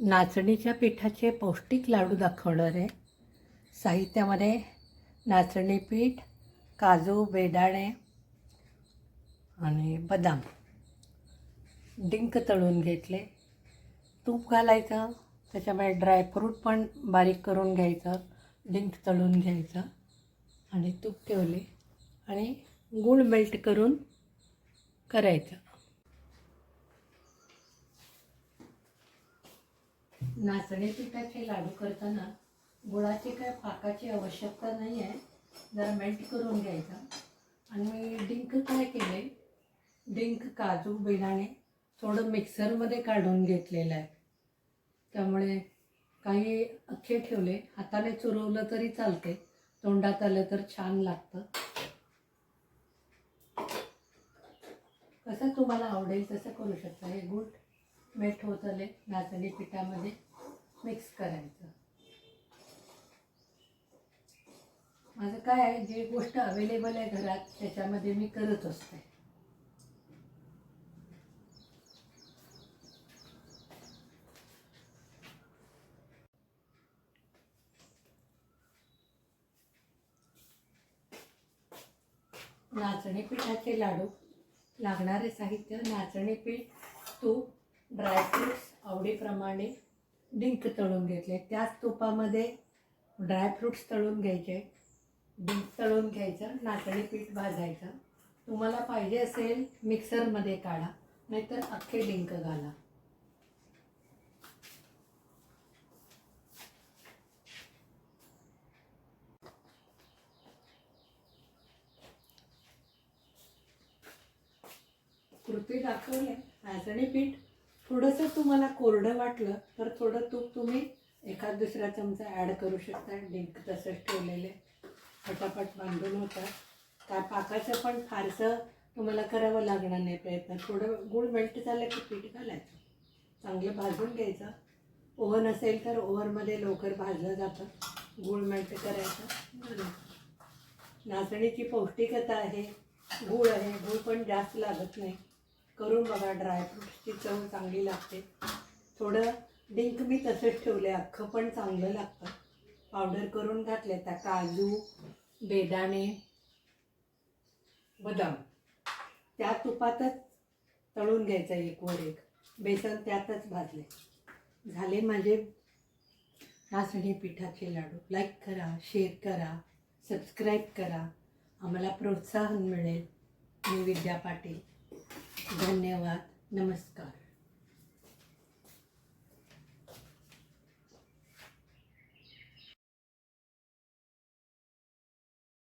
नाचणीच्या पिठाचे पौष्टिक लाडू दाखवणार आहे साहित्यामध्ये नाचणी पीठ काजू बेदाणे आणि बदाम. डिंक तळून घेतले. तूप घालायचं त्याच्यामध्ये ड्रायफ्रूट पण बारीक करून घ्यायचं डिंक तळून घ्यायचं आणि तूप ठेवले आणि गूळ मेल्ट करून करायचं. नाचणी पिठाचे लाडू करताना गुळाची काय पाकाची आवश्यकता नाही आहे जरा मेल्ट करून घ्यायचा. आणि डिंक काय केले डिंक काजू बेदाणे थोडं मिक्सरमध्ये काढून घेतलेलं आहे. त्यामुळे काही अख्खे ठेवले. हाताने चुरवलं तरी चालते तोंडात आलं तर छान लागतं. कसं तुम्हाला आवडेल तसं करू शकता. हे गुट मेल्ट होत आले नाचणी पिठामध्ये मिक्स करायचं. माझं काय आहे जे गोष्ट अवेलेबल आहे घरात त्याच्यामध्ये मी करत असते. नाचणी पिठाचे लाडू. लागणारे साहित्य नाचणी पीठ तूप ड्रायफ्रूट्स आवडीप्रमाणे डिंक तळून घेतले. त्याच तुपामध्ये ड्रायफ्रूट्स तळून घ्यायचे. डिंक तळून घ्यायचं नाचणी पीठ भाजायचं. तुम्हाला पाहिजे असेल मिक्सरमध्ये काढा नाहीतर अख्खे डिंक घाला. कृती दाखवले. नाचणी पीठ थोडंसं तुम्हाला कोरडं वाटलं तर थोडं तूप तुम्ही एखाद दुसरा चमचा ॲड करू शकता. डिंक तसंच ठेवलेले फटाफट बांधून होतात त्या पाकाचं पण फारसं तुम्हाला करावं लागणार नाही प्रयत्न. थोडं गुळ मेल्ट झालं की पीठ घालायचं. चांगलं भाजून घ्यायचं. ओव्हन असेल तर ओव्हनमध्ये लवकर भाजलं जातं. गुळ मेल्ट करायचं. नाचणीची पौष्टिकता आहे. गूळ आहे. गूळ पण जास्त लागत नाही. करून बघा ड्रायफ्रूटची चव चांगली लागते. थोडं डिंक मी तसंच ठेवले अख्खं पण चांगलं लागतं. पावडर करून घातले त्या काजू बेदाणे बदाम. त्या तुपातच तळून घ्यायचं एक वर एक. बेसन त्यातच भाजले. झाले माझे नाचणी पिठाचे लाडू. लाईक करा शेअर करा सबस्क्राईब करा. आम्हाला प्रोत्साहन मिळेल. मी विद्या पाटील. धन्यवाद. नमस्कार.